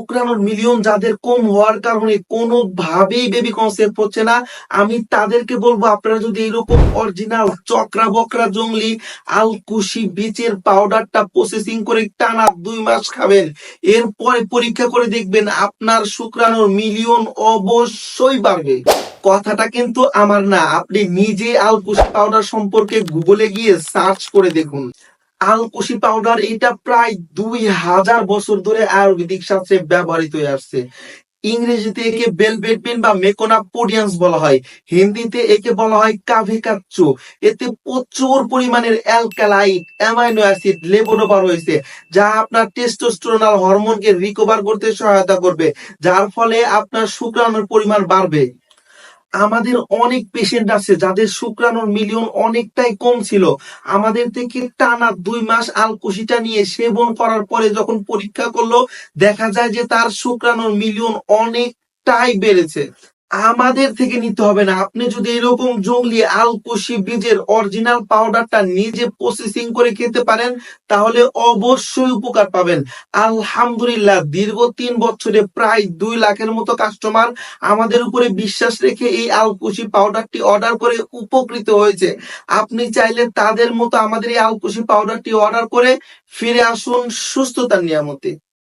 শুক্রাণুর million যাদের কম হওয়ার কারণে কোনোভাবেই বেবি কনসেপ্ট হচ্ছে না। আমি তাদেরকে বলব, আপনারা যদি এরকম অরিজিনাল চক্রা বকরা জঙ্গলি আলকুশি বীজের পাউডারটা প্রসেসিং করে টানা দুই মাস খাবেন, এরপরে পরীক্ষা করে দেখবেন আপনার শুক্রাণুর মিলিয়ন অবশ্যই বাড়বে। কথাটা কিন্তু আমার না, আপনি নিজে আলকুশি পাউডার সম্পর্কে গুগলে গিয়ে সার্চ করে দেখুন। আলকুশি পাউডার, এটা প্রায় দুই হাজার বছর ধরে আয়ুর্বেদিক শাস্ত্রে ব্যবহৃত হয়ে আসছে। ইংরেজিতে একে বেলবেটবিন বা মেকোনা পোডিয়ান্স বলা হয়। হিন্দিতে একে বলা হয় কাভিকাচ্চু। এতে প্রচুর পরিমাণের অ্যালকালাইট অ্যামাইনো অ্যাসিড লেবোডোবার রয়েছে, যা আপনার টেস্টোস্টেরোনাল হরমোনকে রিকভার করতে সহায়তা করবে, যার ফলে আপনার শুক্রাণুর পরিমাণ বাড়বে। আমাদের অনেক পেশেন্ট আছে, যাদের শুক্রাণুর মিলিয়ন অনেকটাই কম ছিল। আমাদের থেকে টানা দুই মাস আলকুশিটা নিয়ে সেবন করার পরে যখন পরীক্ষা করল, দেখা যায় যে তার শুক্রাণুর মিলিয়ন অনেকটাই বেড়েছে। আমাদের থেকে নিতে হবে না। আপনি যদি এরকম জঙ্গলি আলকুশি বীজের অরিজিনাল পাউডারটা নিজে প্রসেসিং করে খেতে পারেন, তাহলে অবশ্যই উপকার পাবেন। আলহামদুলিল্লাহ, দীর্ঘ তিন বছরে প্রায় দুই লাখের মতো কাস্টমার আমাদের উপরে বিশ্বাস রেখে এই আলকুশি পাউডারটি অর্ডার করে উপকৃত হয়েছে। আপনি চাইলে তাদের মতো আমাদের এই আলকুশি পাউডারটি অর্ডার করে ফিরে আসুন সুস্থতার নিয়ামতে।